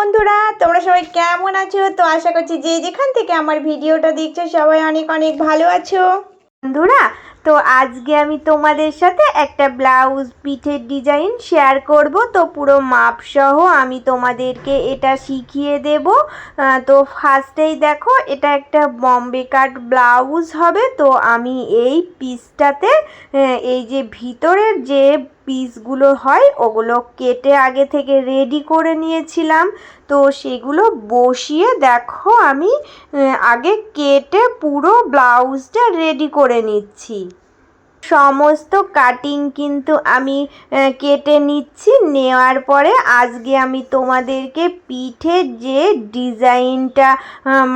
বন্ধুরা, তোমরা সবাই কেমন আছো? তো আশা করছি যে যেখান থেকে আমার ভিডিওটা দেখছ, সবাই অনেক অনেক ভালো আছো। বন্ধুরা, তো আজকে আমি তোমাদের সাথে একটা ব্লাউজ পিঠের ডিজাইন শেয়ার করব। তো পুরো মাপ সহ আমি তোমাদেরকে এটা শিখিয়ে দেব। তো ফার্স্টেই দেখো, এটা একটা বম্বে কাট ব্লাউজ হবে। তো আমি এই পিসটাতে এই যে ভিতরের যে পিসগুলো হয়, ওগুলো কেটে আগে থেকে রেডি করে নিয়েছিলাম। তো সেগুলো বসিয়ে দেখো আমি আগে কেটে পুরো ব্লাউজটা রেডি করে নিচ্ছি। সমস্ত কাটিং কিন্তু আমি কেটে নিচ্ছি। নেওয়ার পরে আজকে আমি তোমাদেরকে পিঠের যে ডিজাইনটা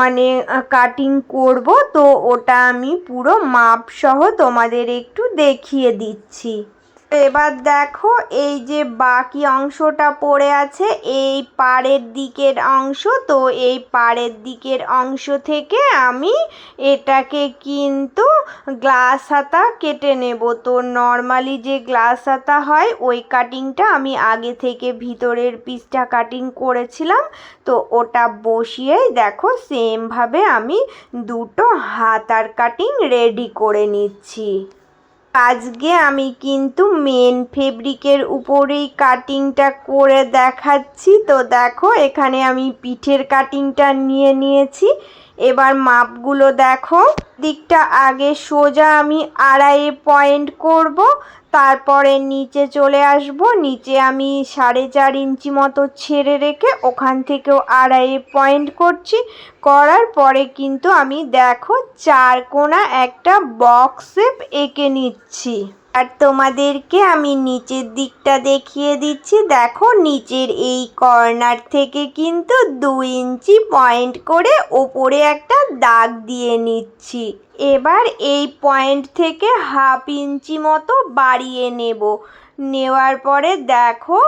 মানে কাটিং করব, তো ওটা আমি পুরো মাপ সহ তোমাদের একটু দেখিয়ে দিচ্ছি। এবার দেখো, এই যে বাকি অংশটা পড়ে আছে, এই পাড়ের দিকের অংশ, তো এই পাড়ের দিকের অংশ থেকে আমি এটাকে কিন্তু গ্লাস হাতা কেটে নেব। তো নর্মালি যে গ্লাস হাতা হয়, ওই কাটিংটা আমি আগে থেকে ভিতরের পিসটা কাটিং করেছিলাম, তো ওটা বসিয়েই দেখো সেমভাবে আমি দুটো হাতার কাটিং রেডি করে নিচ্ছি। আজকে আমি কিন্তু মেন ফেব্রিকের উপরেই কাটিংটা করে দেখাচ্ছি। তো দেখো, এখানে আমি পিঠের কাটিংটা নিয়ে নিয়েছি। এবার মাপগুলো দেখো। দিকটা আগে সোজা আমি আড়াইয়ে পয়েন্ট করব। তারপরে নিচে চলে আসব। নিচে আমি সাড়ে চার ইঞ্চি মতো ছেড়ে রেখে ওখান থেকেও আড়াই পয়েন্ট করছি। করার পরে কিন্তু আমি দেখো চার কোনা একটা বক্স শেপ এঁকে নিচ্ছি। আর তোমাদেরকে আমি নিচের দিকটা দেখিয়ে দিচ্ছি। দেখো, নিচের এই কর্নার থেকে কিন্তু দু ইঞ্চি পয়েন্ট করে ওপরে একটা দাগ দিয়ে নিচ্ছি। এবার এই পয়েন্ট থেকে হাফ ইঞ্চি মতো বাড়িয়ে নেব। নেওয়ার পরে দেখো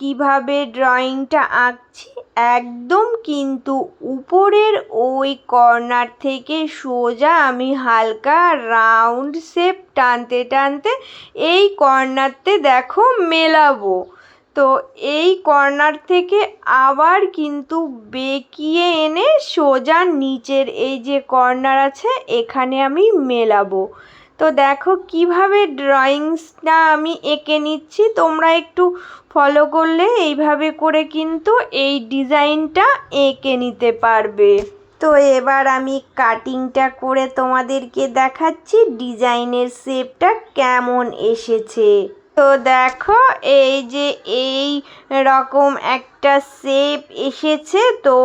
কীভাবে ড্রয়িংটা আঁকছি। একদম কিন্তু উপরের ওই কর্নার থেকে সোজা আমি হালকা রাউন্ড শেপ টানতে টানতে এই কর্নারতে দেখো মেলাবো। তো এই কর্নার থেকে আবার কিন্তু বেঁকিয়ে এনে সোজা নিচের এই যে কর্নার আছে, এখানে আমি মেলাবো। তো দেখো কীভাবে ড্রয়িংসটা আমি এঁকে নিচ্ছি, তোমরা একটু ফলো করলে এইভাবে করে কিন্তু এই ডিজাইনটা এঁকে নিতে পারবে। তো এবার আমি কাটিংটা করে তোমাদেরকে দেখাচ্ছি ডিজাইনের শেপটা কেমন এসেছে। তো দেখো, এই যে এই রকম একটা শেপ এসেছে, তো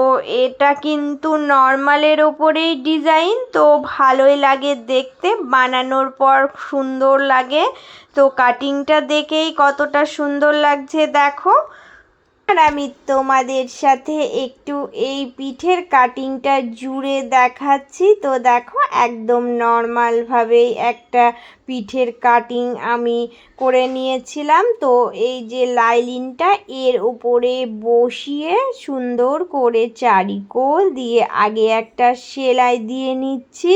এটা কিন্তু নর্মালের ওপরেই ডিজাইন তো ভালোই লাগে দেখতে। বানানোর পর সুন্দর লাগে। তো কাটিংটা দেখেই কতটা সুন্দর লাগছে, দেখো। আর আমি তোমাদের সাথে একটু এই পিঠের কাটিংটা জুড়ে দেখাচ্ছি। তো দেখো, একদম নর্মালভাবেই একটা পিঠের কাটিং আমি করে নিয়েছিলাম। তো এই যে লাইলিনটা, এর উপরে বসিয়ে সুন্দর করে চারিকোল দিয়ে আগে একটা সেলাই দিয়ে নিচ্ছি।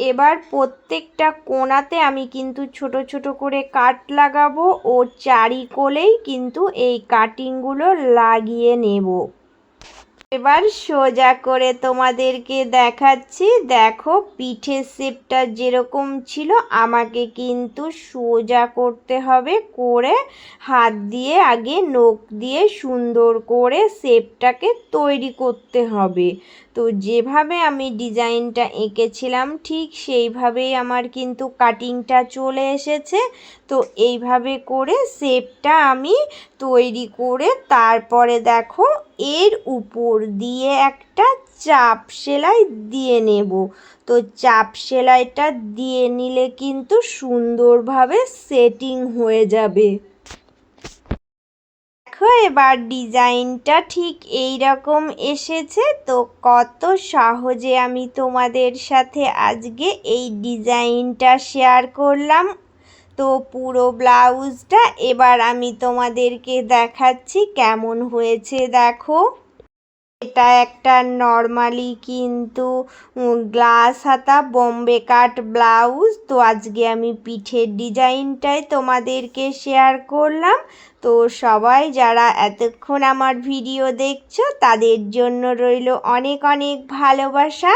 এবার প্রত্যেকটা কোণাতে আমি কিন্তু ছোট ছোট করে কাট লাগাবো ও চারিকোলেই কিন্তু এই কাটিংগুলো লাগিয়ে নেব। এবার সোজা করে তোমাদেরকে দেখাচ্ছি। দেখো, পিঠের শেপটা যেরকম ছিল, আমাকে কিন্তু সোজা করতে হবে করে হাত দিয়ে আগে নখ দিয়ে সুন্দর করে শেপটাকে তৈরি করতে হবে। তো যেভাবে আমি ডিজাইনটা এঁকেছিলাম, ঠিক সেইভাবেই আমার কিন্তু কাটিংটা চলে এসেছে। তো এইভাবে করে শেপটা আমি তৈরি করে তারপরে দেখো এর উপর দিয়ে একটা চাপ সেলাই দিয়ে নেব। তো চাপ সেলাইটা দিয়ে নিলে কিন্তু সুন্দরভাবে সেটিং হয়ে যাবে। দেখো এবার ডিজাইনটা ঠিক এই রকম এসেছে। তো কত সহজে আমি তোমাদের সাথে আজকে এই ডিজাইনটা শেয়ার করলাম। তো পুরো ব্লাউজটা এবার আমি তোমাদেরকে দেখাচ্ছি কেমন হয়েছে, দেখো। এটা একটা নর্মালি কিন্তু গ্লাস হাতা, বোম্বে কাট ব্লাউজ। তো আজকে আমি পিঠের ডিজাইনটাই তোমাদেরকে শেয়ার করলাম। তো সবাই যারা এতক্ষণ আমার ভিডিও দেখছ, তাদের জন্য রইল অনেক অনেক ভালোবাসা।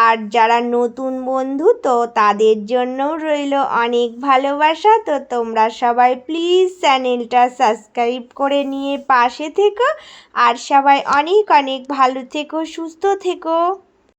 আর যারা নতুন বন্ধু, তো তাদের জন্যও রইল অনেক ভালোবাসা। তো তোমরা সবাই প্লিজ চ্যানেলটা সাবস্ক্রাইব করে নিয়ে পাশে থেকো। আর সবাই অনেক অনেক ভালো থেকো, সুস্থ থেকো।